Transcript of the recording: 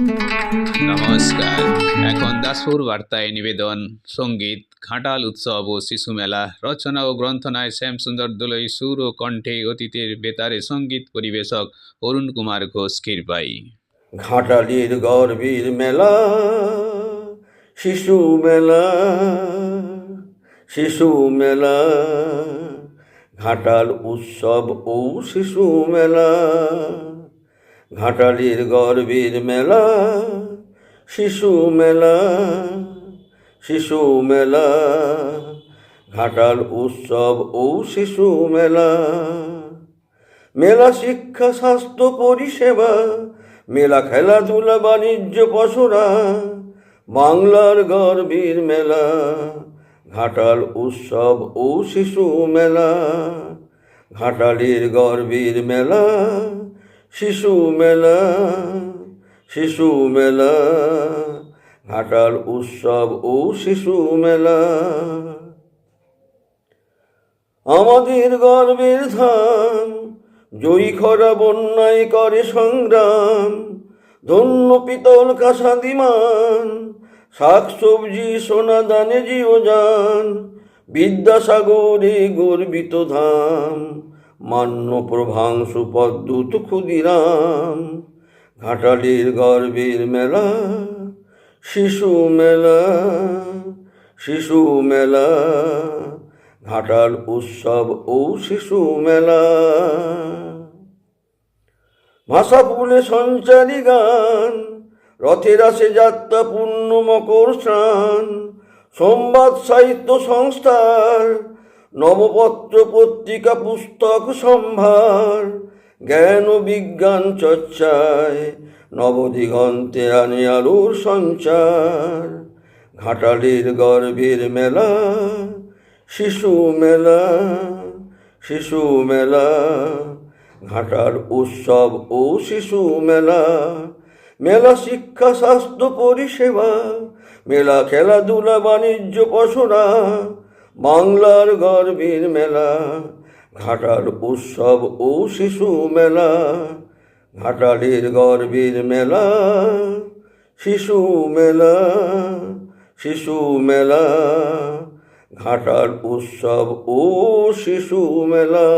নমস্কার। এখন দাসপুর বার্তায় নিবেদন। সংগীত, ঘাটাল উৎসব ও শিশু মেলা, রচনা ও গ্রন্থনায় শ্যামসুন্দর দোলই, সুর ও কণ্ঠে অতীতের বেতারে সংগীত পরিবেশক অরুণ কুমার ঘোষ কৃপাই ঘাটালির গর্বীর মেলা, শিশু মেলা শিশু মেলা, ঘাটাল উৎসব ও শিশু মেলা। ঘাটালির গর্বীর মেলা, শিশু মেলা শিশু মেলা, ঘাটাল উৎসব ও শিশু মেলা। মেলা শিক্ষা, স্বাস্থ্য পরিষেবা, মেলা খেলাধুলা, বাণিজ্য পসরা বাংলার গর্বীর মেলা, ঘাটাল উৎসব ও শিশু মেলা, ঘাটালির গর্বীর মেলা শিশু মেলা শিশু মেলা, ঘাটাল উৎসব ও শিশু মেলা। আমাদের গর্বের ধাম, জয়ী খরা বন্যায় করে সংগ্রাম, ধন্য পিতল কাসাদিমান শাক সবজি সোনা দানে জীবযান বিদ্যাসাগরে গর্বিত ধাম। মান্য প্রভাংশু পদ্মুত ক্ষুদিরাম, ঘাটালির গর্বের মেলা, শিশু মেলা শিশু মেলা, ঘাটাল উৎসব ও শিশু মেলা। ভাষা ফুলে সঞ্চারী গান রথের আসে যাত্রা পূর্ণ মকর স্নান, সংবাদ সাহিত্য সংস্থার নবপত্র পত্রিকা পুস্তক সম্ভার, জ্ঞান ও বিজ্ঞান চর্চায়, নবদিগন্তে আনে আলোর সঞ্চার। ঘাটালির গর্ভের মেলা, শিশু মেলা শিশু মেলা ঘাটার উৎসব ও শিশু মেলা মেলা শিক্ষা, স্বাস্থ্য পরিষেবা, মেলা খেলাধুলা, বাণিজ্য পসরা বাংলার গর্বের মেলা ঘাটার উৎসব ও শিশু মেলা, ঘাটালের গর্বের মেলা, শিশু মেলা শিশু মেলা ঘাটার উৎসব ও শিশু মেলা।